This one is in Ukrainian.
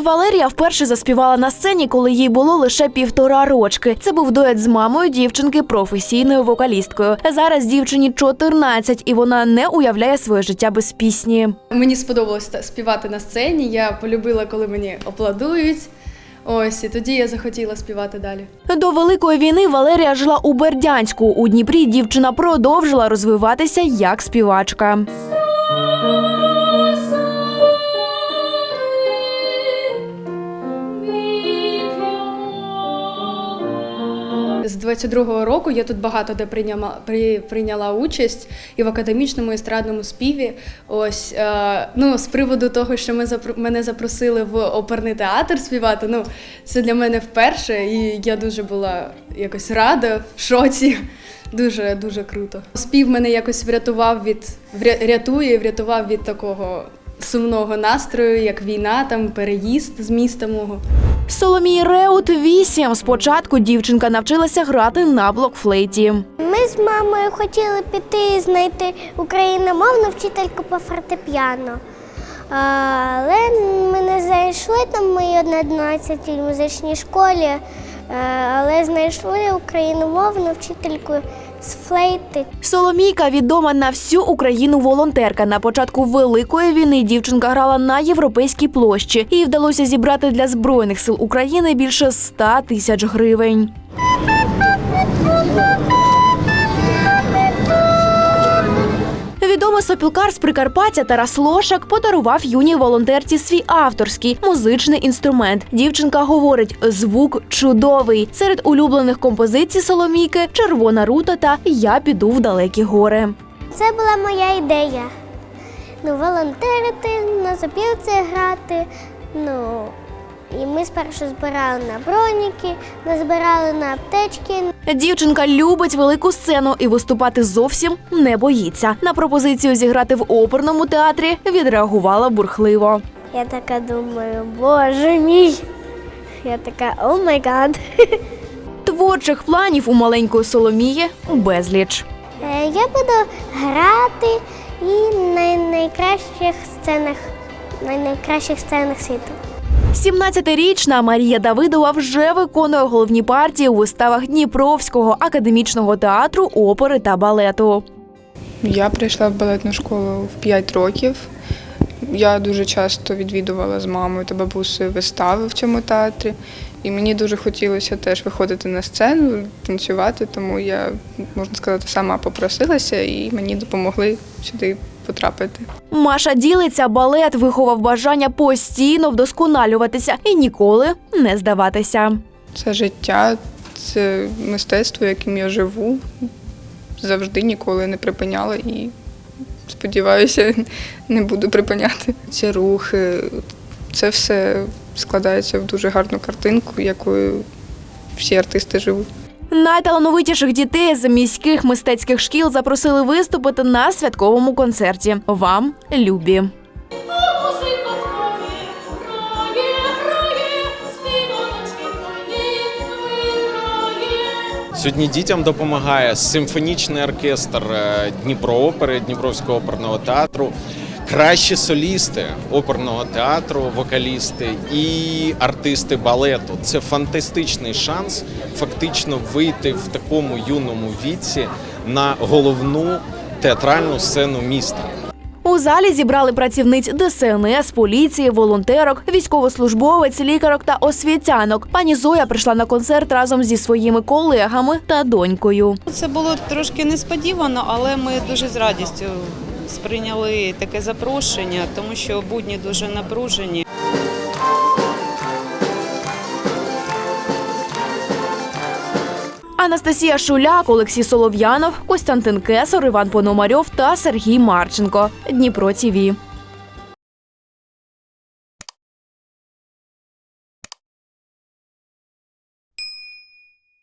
Валерія вперше заспівала на сцені, коли їй було лише півтора рочки. Це був дует з мамою дівчинки, професійною вокалісткою. Зараз дівчині 14, і вона не уявляє своє життя без пісні. Мені сподобалось співати на сцені. Я полюбила, коли мені аплодують. Ось і тоді я захотіла співати далі. До великої війни Валерія жила у Бердянську. У Дніпрі дівчина продовжила розвиватися як співачка. З 22-го року я тут багато де прийняла, при, прийняла участь і в академічному і естрадному співі. Ось е, ну з приводу того, що ми запро- мене запросили в оперний театр співати. Ну це для мене вперше, і я дуже була якось рада в шоці. Дуже дуже круто. Спів мене якось врятував від рятує, врятував від такого сумного настрою, як війна, там переїзд з міста мого. Соломії Реут 8. Спочатку дівчинка навчилася грати на блокфлейті. Ми з мамою хотіли піти і знайти україномовну вчительку по фортепіано. Але ми не знайшли там мої 11 в музичній школі, але знайшли україномовну вчительку з флейти. Соломійка відома на всю Україну волонтерка. На початку великої війни дівчинка грала на європейській площі. Їй вдалося зібрати для збройних сил України більше 100 тисяч гривень. Відомий сопілкар з Прикарпаття Тарас Лошак подарував юній волонтерці свій авторський музичний інструмент. Дівчинка говорить, звук чудовий. Серед улюблених композицій Соломійки Червона рута та Я піду в далекі гори. Це була моя ідея. Ну, волонтерити, на запілці грати. Ну, і ми спершу збирали на броніки, назбирали на аптечки, Дівчинка любить велику сцену і виступати зовсім не боїться. На пропозицію зіграти в оперному театрі відреагувала бурхливо. Я така думаю, боже мій. Я така, о май гад. Творчих планів у маленької Соломії безліч. Е, Я буду грати і на найкращих сценах, на найкращих сценах світу. 17-річна Марія Давидова вже виконує головні партії у виставах Дніпровського академічного театру опери та балету. Я прийшла в балетну школу в 5 років. Я дуже часто відвідувала з мамою та бабусею вистави в цьому театрі. І мені дуже хотілося теж виходити на сцену, танцювати, тому я, можна сказати, сама попросилася і мені допомогли сюди потрапити. Маша ділиться, балет виховав бажання постійно вдосконалюватися і ніколи не здаватися. Це життя, це мистецтво, яким я живу. Завжди ніколи не припиняла і сподіваюся, не буду припиняти. Ці рухи, це все складається в дуже гарну картинку, якою всі артисти живуть. Найталановитіших дітей з міських мистецьких шкіл запросили виступити на святковому концерті. Вам любі. Сьогодні дітям допомагає симфонічний оркестр е, Дніпроопери, Дніпровського оперного театру, кращі солісти оперного театру, вокалісти і артисти балету. Це фантастичний шанс фактично вийти в такому юному віці на головну театральну сцену міста. У залі зібрали працівниць ДСНС, поліції, волонтерок, військовослужбовець, лікарок та освітянок. Пані Зоя прийшла на концерт разом зі своїми колегами та донькою. Це було трошки несподівано, але ми дуже з радістю сприйняли таке запрошення, тому що будні дуже напружені. Анастасія Шуляк, Олексій Солов'янов, Костянтин Кесар, Іван Пономарьов та Сергій Марченко. Дніпро ТІВІ.